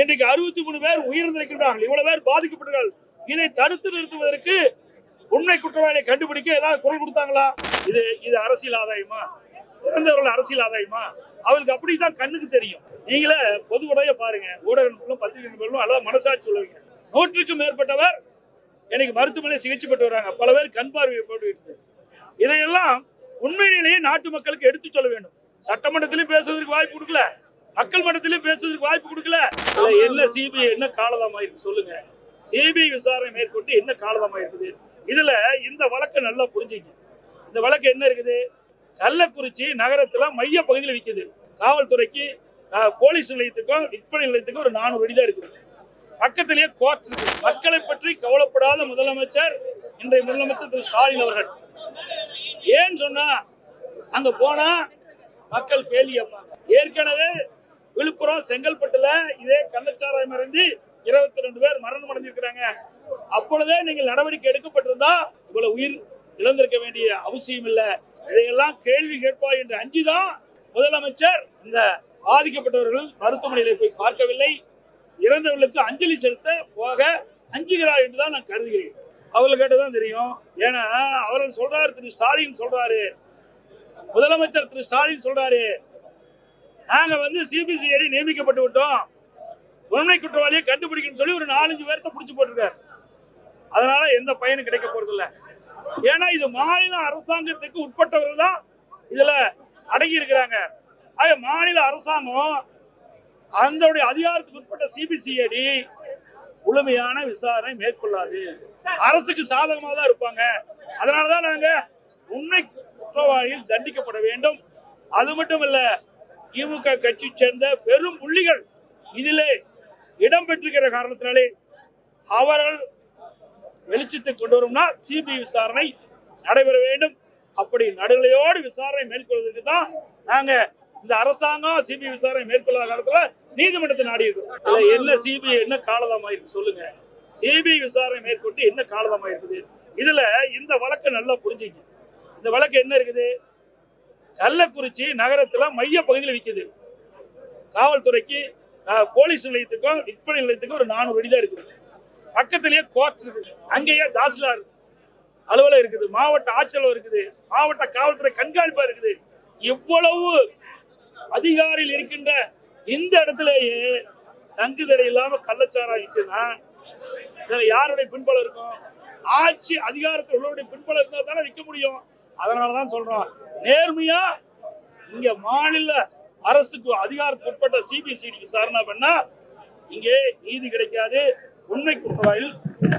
இன்றைக்கு அறுபத்தி மூணு பேர் உயிரிழந்திருக்கின்றார்கள். இவ்வளவு பேர் பாதிக்கப்பட்டார்கள் இதை தடுத்து நிறுத்துவதற்கு உண்மை குற்றவாளியை கண்டுபிடிக்க ஏதாவது குரல் கொடுத்தாங்களா? இது இது அரசியல் ஆதாயமா? இறந்தவர்கள் அரசியல் ஆதாயமா? அவருக்கு அப்படிதான் கண்ணுக்கு தெரியும். நீங்களே பொது உடைய பாருங்க. ஊடகங்களும் நண்பர்களும் அல்லது மனசாட்சி சொல்லுவீங்க நூற்றுக்கும் மேற்பட்டவர் எனக்கு மருத்துவமனை சிகிச்சை பெற்று வராங்க. பல பேர் கண் பார்வையை போட்டு இதையெல்லாம் உண்மையிலேயே நாட்டு மக்களுக்கு எடுத்து சொல்ல வேண்டும். சட்டமன்றத்திலையும் பேசுவதற்கு வாய்ப்பு கொடுக்கல. மக்கள் மன்றத்திலும் பேசுவதற்கு வாய்ப்பு கொடுக்கல. என்ன சிபிஐ என்ன காலதாமா இருக்கு சொல்லுங்க. சிபிஐ விசாரணை மேற்கொண்டு என்ன காலதாமா இருக்குது இதுல இந்த வழக்கை நல்லா புரிஞ்சுங்க. இந்த வழக்கு என்ன இருக்குது? கள்ளக்குறிச்சி நகரத்துல மைய பகுதியில் விற்குது காவல்துறைக்கு போலீஸ் நிலையத்துக்கும் விற்பனை நிலையத்துக்கும் ஒரு நானூறு அடி தான் இருக்குது. பக்கத்திலேயே கோர்ட் இருக்கு. மக்களை பற்றி கவலைப்படாத முதலமைச்சர் இன்றைய முதலமைச்சர் திரு ஸ்டாலின் அவர்கள். ஏன் சொன்னா அங்க போனா மக்கள் கேள்வி கேட்பாங்க ஏற்கனவே விழுப்புரம் செங்கல்பட்டுல இதே கள்ளச்சாராயம் இருந்து இருபத்தி ரெண்டு பேர் மரணம் அடைஞ்சிருக்கிறாங்க. அப்பொழுதே நீங்கள் நடவடிக்கை எடுக்கப்பட்டிருந்தா இவ்வளவு உயிர் இழந்திருக்க வேண்டிய அவசியம் இல்லை. இதையெல்லாம் கேள்வி கேட்பாய் என்று அஞ்சுதான் முதலமைச்சர் இந்த பாதிக்கப்பட்டவர்கள் மருத்துவமனையில போய் பார்க்கவில்லை. இறந்தவர்களுக்கு அஞ்சலி செலுத்த போக அஞ்சுகிறார் என்று தான் நான் கருதுகிறேன். அவர்கள் கேட்டதான் தெரியும். ஏன்னா அவர்கள் சொல்றாரு திரு ஸ்டாலின் சொல்றாரு. முதலமைச்சர் திரு ஸ்டாலின் சொல்றாரு. நாங்க வந்து சிபிசிஐடி நியமிக்கப்பட்டு விட்டோம். உண்மை குற்றவாளியை கண்டுபிடிக்கணும்னு சொல்லி ஒரு நாலஞ்சு பேர்த்த பிடிச்சி போட்டிருக்காரு. அதனால எந்த பயனும் கிடைக்க போறது ஏன்னா இது மாநில அரசாங்கத்துக்கு உட்பட்டவர்கள் தான் இதுல அடங்கி இருக்கிறாங்க. ஆக மாநில அரசாங்கம் அந்த அதிகாரத்துக்கு உட்பட்ட சிபிசிஐடி முழுமையான விசாரணை மேற்கொள்ளாது. அரசுக்கு சாதகமாக தான் இருப்பாங்க. அதனாலதான் நாங்க உண்மை குற்றவாளிகள் தண்டிக்கப்பட வேண்டும். அது மட்டும் இல்லை திமுக கட்சி சேர்ந்த பெரும் புள்ளிகள் இதிலே இடம்பெற்றிருக்கிற காரணத்தினாலே அவர்கள் வெளிச்சத்தை கொண்டு வரும்னா சிபிஐ விசாரணை நடைபெற வேண்டும். அப்படி நடுநிலையோடு விசாரணை மேற்கொள்வதற்கு தான் நாங்க இந்த அரசாங்கம் சிபிஐ விசாரணை மேற்கொள்ளாத காலத்துல நீதிமன்றத்தை நாடி இருக்கிறோம் என்ன சிபிஐ என்ன காலதாமாயிருக்கு சொல்லுங்க. சிபிஐ விசாரணை மேற்கொண்டு என்ன காலதாமாயிருக்குது இதுல இந்த வழக்கை நல்லா புரிஞ்சுங்க. இந்த வழக்கு என்ன இருக்குது? கள்ளக்குறிச்சி நகரத்துல மைய பகுதியில் விற்குது காவல்துறைக்கு போலீஸ் நிலையத்துக்கும் விற்பனை நிலையத்துக்கும் ஒரு நானூறு அடி தான் இருக்குது. பக்கத்திலேயே கோர்ட் இருக்குது. அங்கேயே தாசிலார் அலுவலகம் இருக்குது. மாவட்ட ஆட்சியலகம் இருக்குது. மாவட்ட காவல்துறை கண்காணிப்பா இருக்குது. இவ்வளவு அதிகாரியில் இருக்கின்ற இந்த இடத்திலேயே தங்குதடை இல்லாம கள்ளச்சாரா இருக்குன்னா இதுல யாருடைய பின்பலம் இருக்கும்? ஆட்சி அதிகாரத்தில் உள்ளவருடைய பின்பலம் இருந்தால் தானே விற்க முடியும். அதனாலதான் சொல்றோம். நேர்மையா இங்க மாநில அரசுக்கு அதிகாரத்துக்கு உட்பட்ட சிபிசிடி விசாரணை பண்ணா இங்கே நீதி கிடைக்காது உண்மை குற்றவாளிகள்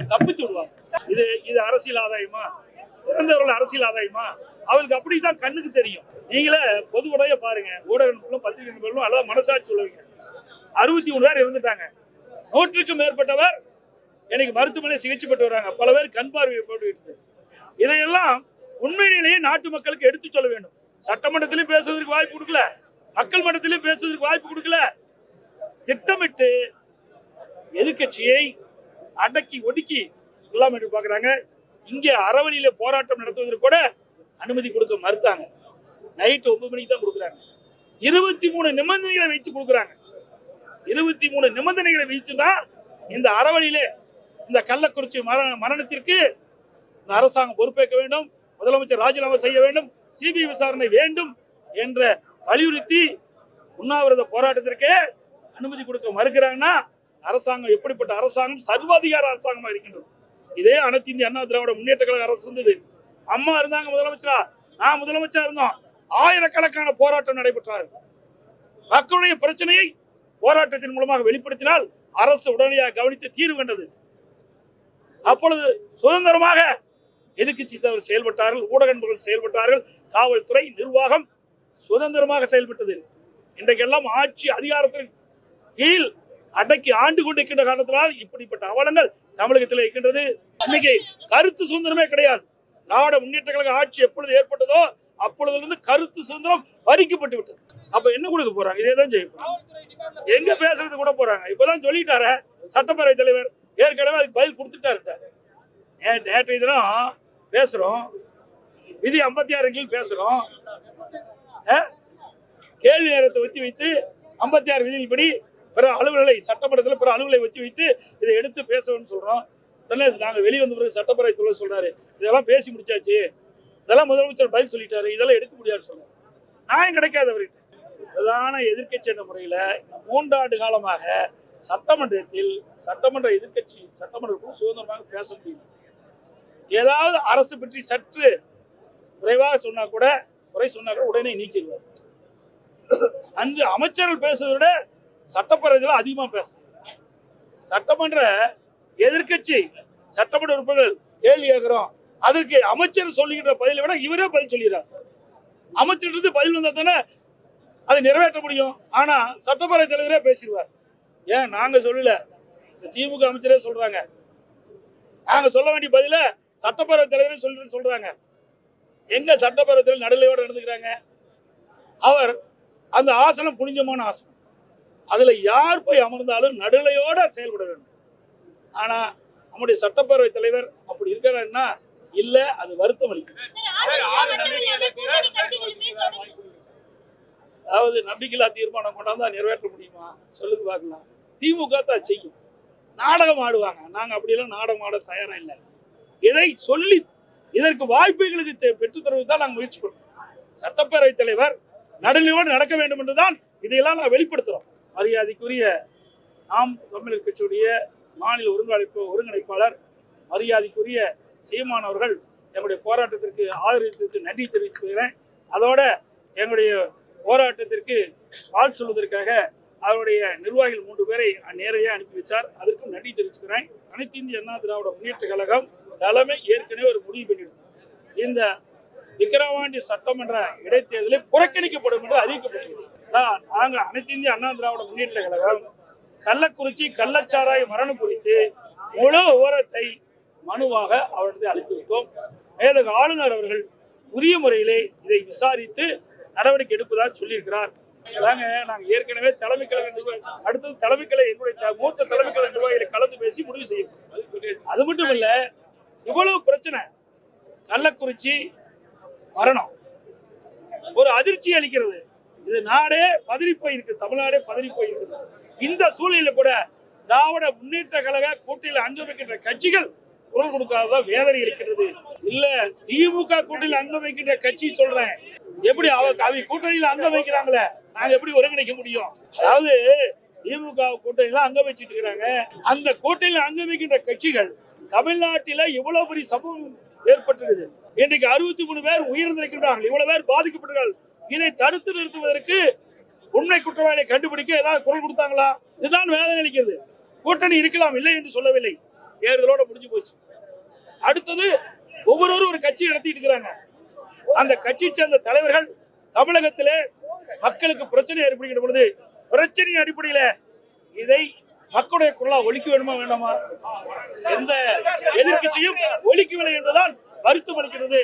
தப்பித்து விடுவார் இது இது அரசியல் ஆதாயமா? இறந்தவர்கள் அரசியல் ஆதாயமா? அவருக்கு அப்படிதான் கண்ணுக்கு தெரியும். நீங்களே பொது உடைய பாருங்க. ஊடகங்களும் பத்திரிகைகளும் அல்லது மனசாட்சி சொல்லுவீங்க அறுபத்தி மூணு பேர் இருந்துட்டாங்க நூற்றுக்கும் மேற்பட்டவர் எனக்கு மருத்துவமனை சிகிச்சை பெற்று வராங்க. பல பேர் கண் பார்வை போட்டு இதையெல்லாம் உண்மையிலேயே நாட்டு மக்களுக்கு எடுத்து சொல்ல வேண்டும். சட்டமன்றத்திலையும் பேசுவதற்கு வாய்ப்பு கொடுக்கல. மக்கள் மன்றத்திலையும் பேசுவதற்கு வாய்ப்பு கொடுக்கல. திட்டமிட்டு எதிர்க்கட்சியை அடக்கி ஒடுக்கி இல்லாம பாக்குறாங்க இங்கே அறவழியில போராட்டம் நடத்துவதற்கு கூட அனுமதி கொடுக்க மறுத்தாங்க. நைட்டு ஒன்பது மணிக்கு தான் கொடுக்குறாங்க. இருபத்தி மூணு நிபந்தனைகளை வைத்து கொடுக்குறாங்க. இருபத்தி மூணு நிபந்தனைகளை வைத்துதான் இந்த அறவழியிலே இந்த கள்ளக்குறிச்சி மரண மரணத்திற்கு இந்த அரசாங்கம் பொறுப்பேற்க வேண்டும். முதலமைச்சர் ராஜினாமா செய்ய வேண்டும் சிபிஐ விசாரணை வேண்டும் என்ற வலியுறுத்தி உண்ணாவிரத போராட்டத்திற்கு அனுமதி கொடுக்க மறுக்கிறாங்கன்னா அரசாங்கம் எப்படிப்பட்ட அரசாங்கம் சர்வாதிகார அரசாங்கமா இருக்கின்றது. இதே அனைத்து இந்திய அண்ணா திராவிட முன்னேற்ற கழக அரசு இருந்தது. அம்மா இருந்தாங்க முதலமைச்சரா? நான் முதலமைச்சரா இருந்தோம். ஆயிரக்கணக்கான போராட்டம் நடைபெற்றார்கள். மக்களுடைய பிரச்சனையை போராட்டத்தின் மூலமாக வெளிப்படுத்தினால் அரசு உடனடியாக கவனித்து தீர்வு கண்டது. அப்பொழுது சுதந்திரமாக எதிர்கட்சி தலைவர் செயல்பட்டார்கள் ஊடக நண்பர்கள் செயல்பட்டார்கள் காவல்துறை நிர்வாகம் சுதந்திரமாக செயல்பட்டது. இன்றைக்கெல்லாம் ஆட்சி அதிகாரத்தின் கீழ் அடக்கி ஆண்டு கொண்டிருக்கின்ற காரணத்தினால் இப்படிப்பட்ட அவலங்கள் தமிழகத்தில் இருக்கின்றது. இன்னைக்கு கருத்து சுதந்திரமே கிடையாது. நாட முன்னேற்ற கழக ஆட்சி எப்பொழுது ஏற்பட்டதோ அப்பொழுதிலிருந்து கருத்து சுதந்திரம் பறிக்கப்பட்டு விட்டது. அப்ப என்ன கொடுக்க போறாங்க? இதே தான் செய்ய போறாங்க. எங்க பேசுறது கூட போறாங்க. இப்பதான் சொல்லிட்டாரு சட்டப்பேரவை தலைவர். ஏற்கனவே அதுக்கு பதில் கொடுத்துட்டாரு நேற்றைய தினம் பேசுறோம். விதி ஐம்பத்தி ஆறு கீழ் பேசுறோம். கேள்வி நேரத்தை ஒத்தி வைத்து ஐம்பத்தி ஆறு விதியின்படி பிற அலுவலர்களை சட்டமன்றத்தில் பிற அலுவலை ஒத்தி வைத்து இதை எடுத்து பேசணும்னு சொல்றோம். உடனே நாங்கள் வெளியே வந்த பிறகு சட்டப்பேரவை தொழில் சொல்றாரு இதெல்லாம் பேசி முடிச்சாச்சு. இதெல்லாம் முதலமைச்சர் பதில் சொல்லிட்டாரு. இதெல்லாம் எடுக்க முடியாதுன்னு சொன்னார். நியாயம் கிடைக்காது அவர்கிட்ட. பிரதான எதிர்க்கட்சி என்ற முறையில் மூன்றாண்டு காலமாக சட்டமன்றத்தில் சட்டமன்ற எதிர்க்கட்சி சட்டமன்றத்தில் சுதந்திரமாக பேச முடியல. ஏதாவது அரசு பற்றி சற்று குறைவாக சொன்னா கூட குறை சொன்னா கூட உடனே நீக்கிடுவார். அந்த அமைச்சர்கள் பேசுவதை விட சட்டப்பேரவையில் அதிகமாக பேசுறாங்க. சட்டமன்ற எதிர்க்கட்சி சட்டமன்ற உறுப்பினர்கள் கேள்வி கேட்கிறோம். அதற்கு அமைச்சர் சொல்லுகின்ற பதிலை விட இவரே பதில் சொல்லிடுறார். அமைச்சர்கிட்ட பதில் வந்தா தானே அதை நிறைவேற்ற முடியும். ஆனா சட்டப்பேரவை தலைவரே பேசிடுவார். ஏன்? நாங்க சொல்லல. இந்த திமுக அமைச்சரே சொல்றாங்க. நாங்க சொல்ல வேண்டிய பதில சட்டப்பேரவை தலைவரே சொல்லு சொல்றாங்க. எங்க சட்டப்பேரவை தலைவர் நடுநிலையோட நடந்துக்கிறாங்க? அவர் அந்த ஆசனம் புனிதமான ஆசனம். அதுல யார் போய் அமர்ந்தாலும் நடுநிலையோட செயல்பட வேண்டும். ஆனா நம்முடைய சட்டப்பேரவை தலைவர் அப்படி இருக்கிறாருன்னா இல்ல அது வருத்தம் அளிக்கும். அதாவது நம்பிக்கையில்லா தீர்மானம் கொண்டாந்தா நிறைவேற்ற முடியுமா? சொல்லுங்க பார்க்கலாம். திமுக தான் செய்யும். நாடகம் ஆடுவாங்க. நாங்க அப்படியெல்லாம் நாடகம் ஆட தயாரா இல்லை. இதை சொல்லி இதற்கு வாய்ப்புகளுக்கு தே- தான் நாங்கள் முயற்சி பண்றோம். சட்டப்பேரவைத் தலைவர் நடுநிலையோடு நடக்க வேண்டும் என்றுதான் இதையெல்லாம் நான் வெளிப்படுத்துகிறோம் மரியாதைக்குரிய நாம் தமிழர் கட்சியுடைய மாநில ஒருங்கிணைப்பு ஒருங்கிணைப்பாளர் மரியாதைக்குரிய சீமான் அவர்கள் எங்களுடைய போராட்டத்திற்கு ஆதரவிற்கு நன்றி தெரிவித்துக்கிறேன். அதோட எங்களுடைய போராட்டத்திற்கு வாழ் சொல்வதற்காக அவருடைய நிர்வாகிகள் மூன்று பேரை நேரடியாக அனுப்பி வச்சார் அதற்கும் நன்றி தெரிவிச்சுக்கிறேன். அனைத்து இந்திய அண்ணா திராவிட முன்னேற்ற கழகம் தலைமை ஏற்கனவே ஒரு முடிவு பண்ணிடுது இந்த விக்கிரவாண்டி சட்டமன்ற இடைத்தேர்தலை புறக்கணிக்கப்படும் என்று அறிவிக்கப்பட்டிருக்கிறது நாங்கள் நாங்க அனைத்து இந்திய அண்ணா திராவிட முன்னேற்ற கழகம் கள்ளக்குறிச்சி கள்ளச்சாராய மரணம் குறித்து முழு விவரத்தை மனுவாக அவரிடத்தில் அளித்து விட்டோம். மேலக ஆளுநர் அவர்கள் உரிய முறையிலே இதை விசாரித்து நடவடிக்கை எடுப்பதாக சொல்லியிருக்கிறார். அதாங்க நாங்கள் ஏற்கனவே தலைமை கழக நிர்வாகி அடுத்தது தலைமை கலை எங்களுடைய மூத்த தலைமை கழக நிர்வாகிகளை கலந்து பேசி முடிவு செய்யும் அது மட்டும் இல்லை இவ்வளவு பிரச்சனை. கள்ளக்குறிச்சி மரணம் ஒரு அதிர்ச்சி அளிக்கிறது. இது நாடே பதறி போயிருக்கு தமிழ்நாடே பதறி போயிருக்கு இந்த சூழ்நிலை கூட திராவிட முன்னேற்ற கழக கூட்டணியில் அங்கம் வைக்கின்ற கட்சிகள் குரல் கொடுக்காததான் வேதனை அளிக்கிறது இல்ல திமுக கூட்டணியில் அங்க வைக்கின்ற கட்சி சொல்றேன். எப்படி அவ அவை கூட்டணியில் அங்க வைக்கிறாங்களே? நாங்க எப்படி ஒருங்கிணைக்க முடியும்? அதாவது திமுக கூட்டணியில அங்க வச்சிட்டு இருக்கிறாங்க. அந்த கூட்டணியில் அங்க வைக்கின்ற கட்சிகள் தமிழ்நாட்டில இவ்வளவு பெரிய சமூகம் ஏற்பட்டிருக்குது. இன்றைக்கு அறுபத்தி மூணு பேர் உயிர்ந்திருக்கின்றார்கள் இவ்வளவு பேர் பாதிக்கப்பட்டார்கள் இதை தடுத்து நிறுத்துவதற்கு உண்மை குற்றவாளியை கண்டுபிடிக்க ஏதாவது குரல் கொடுத்தாங்களா? இதுதான் வேதனை அளிக்கிறது. கூட்டணி இருக்கலாம் இல்லை என்று சொல்லவில்லை. தேர்தலோட முடிஞ்சு போச்சு. அடுத்தது ஒவ்வொருவரும் ஒரு கட்சி நடத்திட்டு இருக்கிறாங்க. அந்த கட்சியை சேர்ந்த தலைவர்கள் தமிழகத்திலே மக்களுக்கு பிரச்சனை ஏற்படுகின்ற பொழுது பிரச்சனையின் அடிப்படையில இதை மக்களுடைய குரலா ஒழிக்க வேண்டுமா வேண்டாமா? எந்த எதிர்க்கட்சியும் ஒழிக்கவில்லை என்பதுதான் வருத்தம் அளிக்கிறது